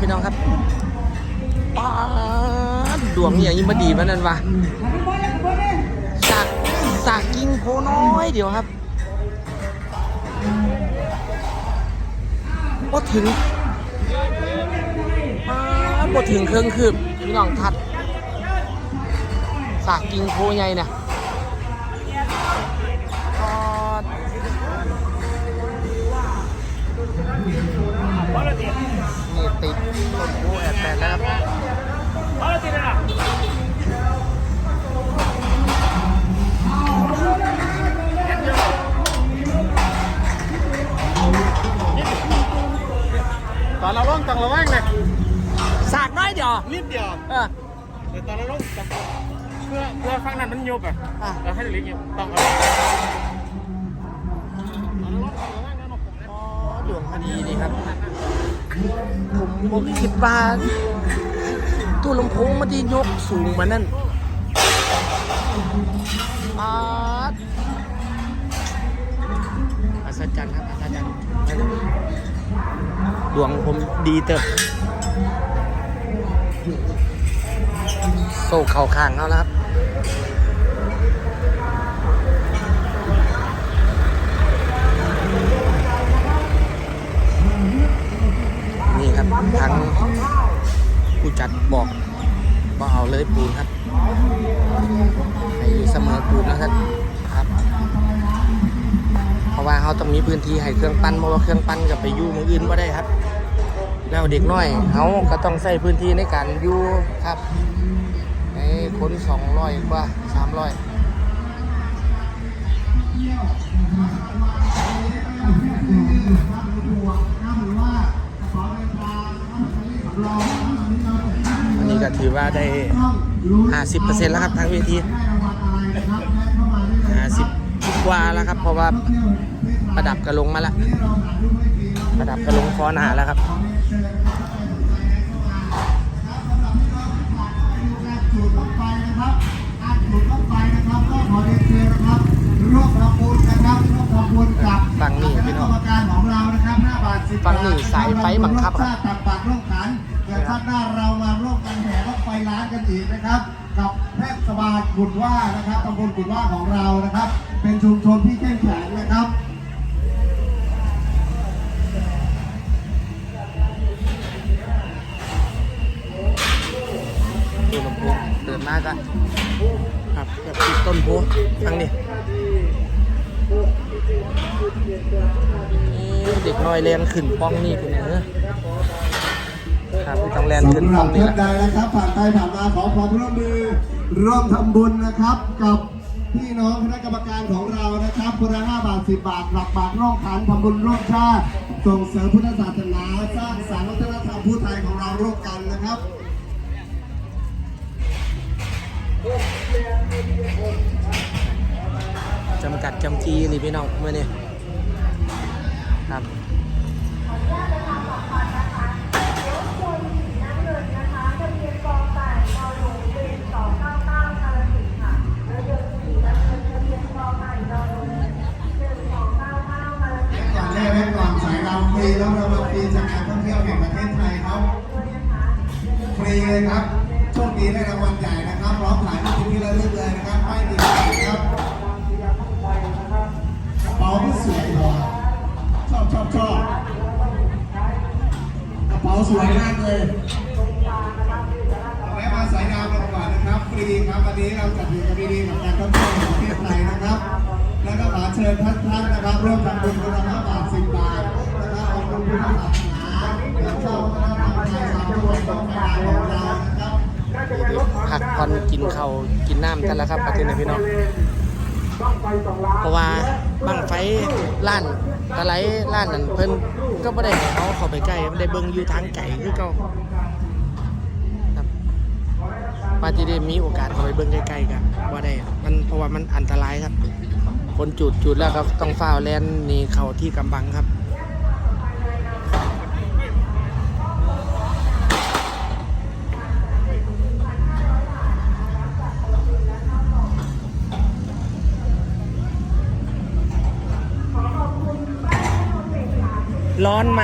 พี่น้องครับป้าดวงอย่างนี้มาดีมันนั่นวะสากสากกิงโพน้อยเดี๋ยวครับก็ถึงป้าดบ่ถึงเครื่องคืบพี่น้องทัด สากกิงโพใหญ่เนี่ย ติดต้นโพแอบแปดแล้วครับตอนเราล่องต้องระวังนะสากน้อยเดียวนิดเดียวเออแต่ตอนเราล่องต้องเพื่อเพื่อฟังนั้นมันยุบอะอะเราให้เล็กๆต้องเอาตอนเราล่องต้องระวังนะผมนะ อ๋อด วงพอดีนี่ครับ ผมผมคิดว่าตู้ลำโพงมันที่ยกสูงมานั่นปาดอัศจรรย์ครับอัศจรรย์ดวงผมดีเติบโซ่เข่าข้างเขาแล้วครับ ทั้งผู้จัดบอกว่าเอาเลยปูนครับให้อยู่เสมอปูนนะครับครับ เพราะว่าเขาต้องมีพื้นที่ให้เครื่องปั้นเพราะว่าเครื่องปั้นกับไปยู่มืออื่นก็ได้ครับ แล้วเด็กน้อยเขาก็ต้องใช้พื้นที่ในการยู่ครับให้คนสองร้อยกว่าสามร้อย ถือว่าได้ห้าสิบเปอร์เซ็นต์แล้วครับทางเวทีห้าสิบกว่าแล้วครับ เพราะว่าประดับกระลงมาแล้วประดับกระลงฟอนหาแล้วครับจุดลงไปนะครับการจุดลงไปนะครับก็ขอเรียนเชิญนะครับร่วมทำบุญนะครับร่วมทำบุญกับฝั่งนี้พี่น้องกรรมการของเรานะครับหน้าบาทสิบฝั่งนี้สายไฟบังคับครับ กันอีกนะครับกับเทศบาลกุดว่านะครับตำบลกุดว่าของเรานะครับ เป็นชุมชนที่เข้มแข็งนะครับดูลำโพงเดินมาก็ครับแบบติดต้นโพฟังดินี่เด็กน้อยเรียนขึ้นป้องนี่คุณเนื้อ ครับที่ต้องเรียนขึ้นสำหป้รัอบงนี่ท่านแหละใดนะครับผ่านไปผ่านมาขอความร่วมมือร่วมทำบุญนะครับ กับพี่น้องคณะกรรมการของเรานะครับคนละห้าบาทสิบบาทหลักบาทร่วมขันทำบุญร่วมชาติส่งเสริมพุทธศาสนาสร้างสรรค์วัฒนธรรมผู้ไทยของเราร่วมกันนะครับ จำกัดจำจีนี่พี่น้องเมื่อนี่ครับายเราฟรีแล้วเรามาฟรีจากการท่องเที่ยวแห่งประเทศไทยครับฟรีเลยครับโชคดีได้รางวัลใหญ่นะครับร้อมถ่ายรูปเป็นที่ระลึกเลยนะครับไม่มีบัตรครับกระเป๋าสวยกว่าชอบชอบชอบกระเป๋าสวยมากเลยเอาไว้มาสายงามเราก่อนนะครับ ฟรีครับวันนี้เราจัดอยู่กับดีๆกับการท่องเที่ยวแห่งประเทศไทยนะครับ แล้วก็ขอเชิญท่านท่านนะครับร่วมทำบุญคนละห้าบาทสิบ นะครัการของเรานะครับพักผ่อนกินเขากินน้ำกันแล้วครับประเทศนี้พี่น้องเพราะว่าบังไฟล้านตะไลล้านนั่นเพิ่นก็ไม่ได้เขาเข้าไปใกล้ไม่ได้เบิ่งอยู่ทางไก่คือเก่าครับปาจิได้มีโอกาสเข้าไปเบิ่งใกล้ๆกันว่าได้มันเพราะว่ามันอันตรายครับ คนจุดจุดแล้วก็ต้องฝ้าแลนนี่เขาที่กำบังครับ ร้อนไหม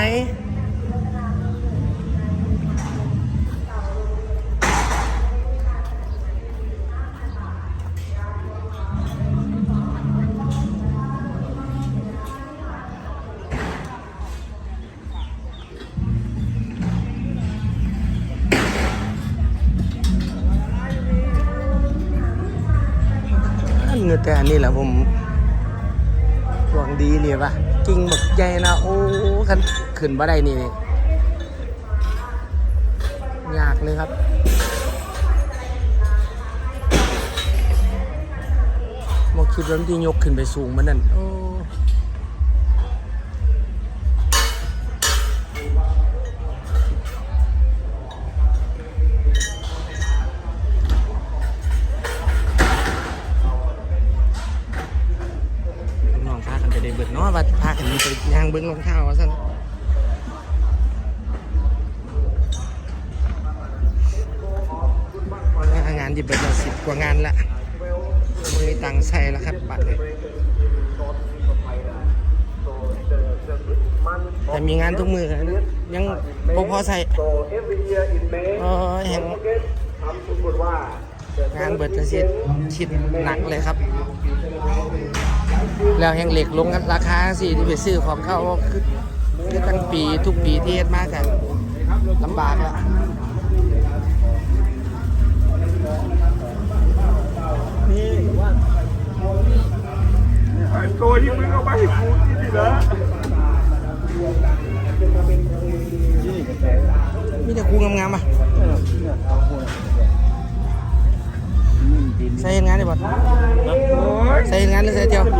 แต่อันนี้แหละผมหวังดีเลยปะ กิ่งหมกใหญ่นะโอ้ขันขึ้นบ่ได้นี่ยากเลยครับมคิดว่ามันจะยกขึ้นไปสูงมันนั่นโอ้ ย่างเบิ้งรองเท้าสันงานยิบเบิดละสิบกว่างานละมีตังใส่แล้วครับบัตรเลยแต่มีงานทุกมือครับยังพอพอใส่โอ้ยแห่งงานเบิดจะชิดชิดหนักเลยครับ แล้วแห่งเหล็กลงกันราคาสิที่ไปซื้อของเขาคือคือตั้งปีทุกปีที่เฮ็ดมากกันลำบากแล้วตัวที่มึงเอาไปให้กูที่นี่เหรอมีแต่ครูงามๆอะใส่เฮ็ดงานได้บ่โอ้ยใส่เฮ็ดงานหรือใส่เที่ยวเดี๋ยวเดี๋ ยวเป็